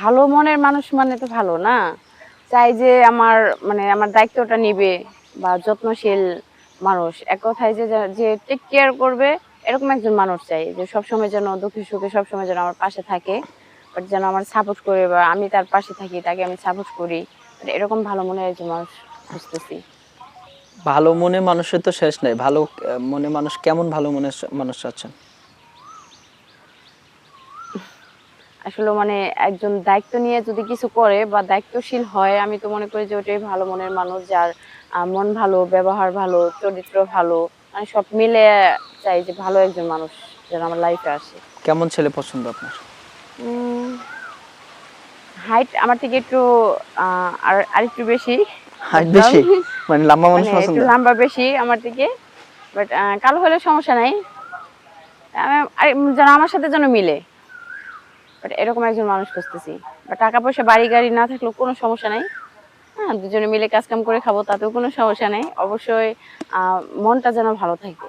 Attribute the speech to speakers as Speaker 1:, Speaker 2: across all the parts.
Speaker 1: ভালো মনের মানুষ মানে তো ভালো না। চাই যে আমার মানে আমার দায়িত্বটা নিবে বা যত্নশীল মানুষ। এক কথায় যে যে টেক কেয়ার করবে, এরকম একজন মানুষ চাই যে সবসময় যেন দুঃখে সুখে সবসময় যেন আমার পাশে থাকে বাট যেন আমার সাপোর্ট করে বা আমি তার পাশে থাকি, তাকে আমি সাপোর্ট করি। But এরকম ভালো মনের একজন মানুষ খুঁজতেছি।
Speaker 2: ভালো মনে মানুষের তো শেষ নাই। ভালো মনে মানুষ কেমন ভালো মনে মানুষ চাচ্ছেন
Speaker 1: আসলে মানে একজন দায়িত্ব নিয়ে যদি কিছু করে বা দায়িত্বশীল হয় আমি তো মনে করি যে ওটাই ভালো মনের মানুষ যার মন ভালো ব্যবহার ভালো চরিত্র ভালো মানে সব মিলে চাই যে ভালো একজন মানুষ যেন আমার লাইফে আসে।
Speaker 2: কেমন ছেলে পছন্দ আপনার?
Speaker 1: হাইট আমার থেকে একটু আর আরেকটু বেশি।
Speaker 2: হাইট বেশি? মানে লম্বা মানুষ
Speaker 1: মানে
Speaker 2: পছন্দ?
Speaker 1: একটু লম্বা বেশি আমার থেকে। বাট কালো হলে সমস্যা নাই। আমি- যেন আমার সাথে যেন মিলে। বাট এরকম একজন মানুষ খুঁজতেছি। বা টাকা পয়সা বাড়ি গাড়ি না থাকলেও কোনো সমস্যা নাই। হ্যাঁ দুজনে মিলে কাজ কাম করে খাব তাতেও কোনো সমস্যা নেই। অবশ্যই মনটা যেন ভালো থাকে।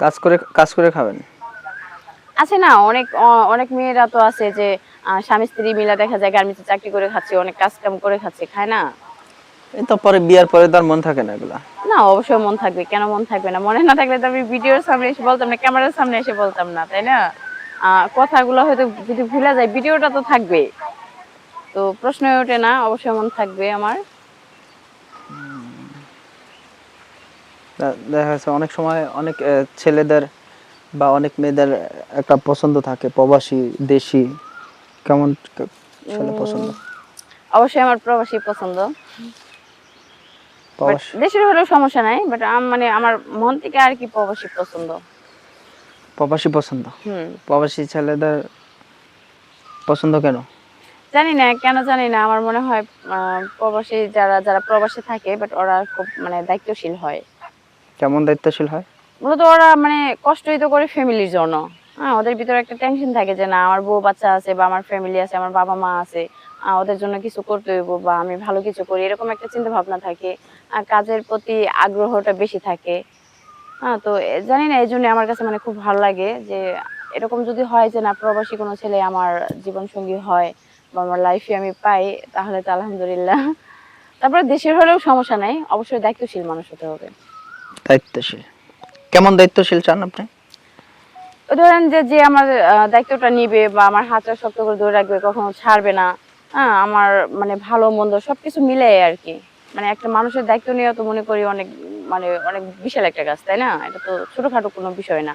Speaker 2: কাজ করে কাজ করে খাবেন?
Speaker 1: আছে না অনেক অনেক মেয়েরা তো আছে যে স্বামী স্ত্রী মিলে দেখা যায় গার্মেন্টসে চাকরি করে খাচ্ছে অনেক কাজ কাম করে খাচ্ছে খায় না?
Speaker 2: তো পরে বিয়ার পরে তার মন থাকে না এগুলা।
Speaker 1: না অবশ্যই মন থাকবে। কেন মন থাকবে না? মনে না থাকলে তো আমি ভিডিওর সামনে এসে বলতাম না ক্যামেরার সামনে এসে বলতাম না তাই না? কথাগুলো হয়তো যদি ভুলে যায় ভিডিওটা তো থাকবে। তো প্রশ্ন ওঠে না অবশ্যই মন থাকবে আমার।
Speaker 2: দেখা যাচ্ছে অনেক সময় অনেক ছেলেদের বা অনেক মেয়েদের একটা পছন্দ থাকে প্রবাসী দেশি কেমন ছেলে পছন্দ?
Speaker 1: অবশ্যই আমার প্রবাসী পছন্দ। দেশের হলেও সমস্যা নাই বাট মানে আমার মন থেকে আর কি প্রবাসী পছন্দ?
Speaker 2: প্রবাসী পছন্দ?
Speaker 1: হুম।
Speaker 2: প্রবাসী ছেলেদের পছন্দ কেন?
Speaker 1: জানি না কেন জানি না। আমার মনে হয় প্রবাসী যারা যারা প্রবাসে থাকে বাট ওরা খুব মানে দায়িত্বশীল হয়।
Speaker 2: কেমন দায়িত্বশীল হয়?
Speaker 1: মূলত ওরা মানে কষ্টই তো করে ফ্যামিলির জন্য। হ্যাঁ ওদের ভিতরে একটা টেনশন থাকে যে না আমার বউ বাচ্চা আছে বা আমার ফ্যামিলি আছে আমার বাবা মা আছে ওদের জন্য কিছু করতে হইব বা আমি ভালো কিছু করি এরকম একটা চিন্তা ভাবনা থাকে। আর কাজের প্রতি আগ্রহটা বেশি থাকে। হ্যাঁ তো জানি না এই জন্য আমার কাছে মানে খুব ভালো লাগে যে এরকম যদি হয় যে না প্রবাসী কোনো ছেলে আমার জীবন সঙ্গী হয় বা আমার লাইফে আমি পাই তাহলে তো আলহামদুলিল্লাহ। তারপরে দেশের হলেও সমস্যা নাই অবশ্যই দায়িত্বশীল মানুষ হতে হবে।
Speaker 2: দায়িত্বশীল। কেমন দায়িত্বশীল চান আপনি?
Speaker 1: ধরেন যে যে আমার দায়িত্বটা নিবে বা আমার হাতটা শক্ত করে ধরে রাখবে কখনো ছাড়বে না হ্যাঁ আমার মানে ভালো মন্দ সবকিছু মিলে আর কি। মানে একটা মানুষের দায়িত্ব নেওয়া তো মনে করি অনেক মানে অনেক বিশাল একটা কাজ তাই না? এটা তো ছোটখাটো কোনো বিষয় না।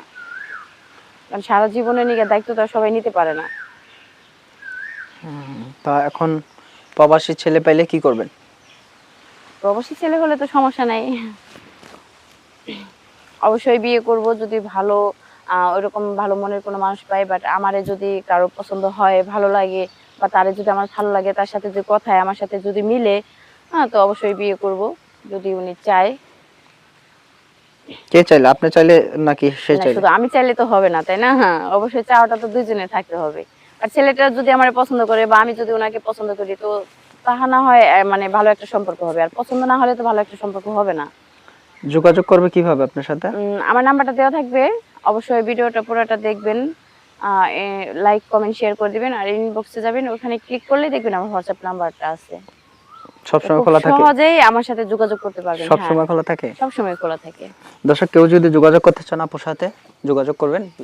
Speaker 1: কারণ সারা জীবনে নিয়ে দায়িত্ব তো সবাই নিতে পারে না।
Speaker 2: তা এখন প্রবাসী ছেলে পাইলে কি করবেন?
Speaker 1: প্রবাসী ছেলে হলে তো সমস্যা নাই। অবশ্যই বিয়ে করব যদি ভালো ওইরকম ভালো মনের কোনো মানুষ পাই বাট আমারে যদি কারও পছন্দ হয় ভালো লাগে বা তারে যদি আমার ভালো লাগে তার সাথে যে কথায় আমার সাথে যদি মিলে হ্যাঁ তো অবশ্যই বিয়ে করব যদি উনি চায়।
Speaker 2: কে চাইলে? আপনি চাইলে নাকি সে চাইলে?
Speaker 1: শুধু আমি চাইলে তো হবে না তাই না? হ্যাঁ অবশ্যই চাওয়াটা তো দুইজনে থাকতে হবে। আর ছেলেটা যদি আমার পছন্দ করে বা আমি যদি ওনাকে পছন্দ করি তো তাহা না হয় মানে ভালো একটা সম্পর্ক হবে। আর পছন্দ না হলে তো ভালো একটা সম্পর্ক হবে না।
Speaker 2: যোগাযোগ করবে কীভাবে আপনার সাথে?
Speaker 1: আমার নাম্বারটা দেওয়া থাকবে। অবশ্যই ভিডিওটা পুরোটা দেখবেন লাইক কমেন্ট শেয়ার করে দিবেন আর ইনবক্সে যাবেন। ওখানে ক্লিক করলে দেখবেন আমার হোয়াটসঅ্যাপ নাম্বারটা আছে।
Speaker 2: সবসময় খোলা থাকে?
Speaker 1: সহজেই আমার সাথে যোগাযোগ করতে পারবেন
Speaker 2: সবসময় খোলা থাকে?
Speaker 1: সবসময় খোলা থাকে।
Speaker 2: দর্শক কেউ যদি যোগাযোগ করতে চান আপনার সাথে যোগাযোগ করবেন।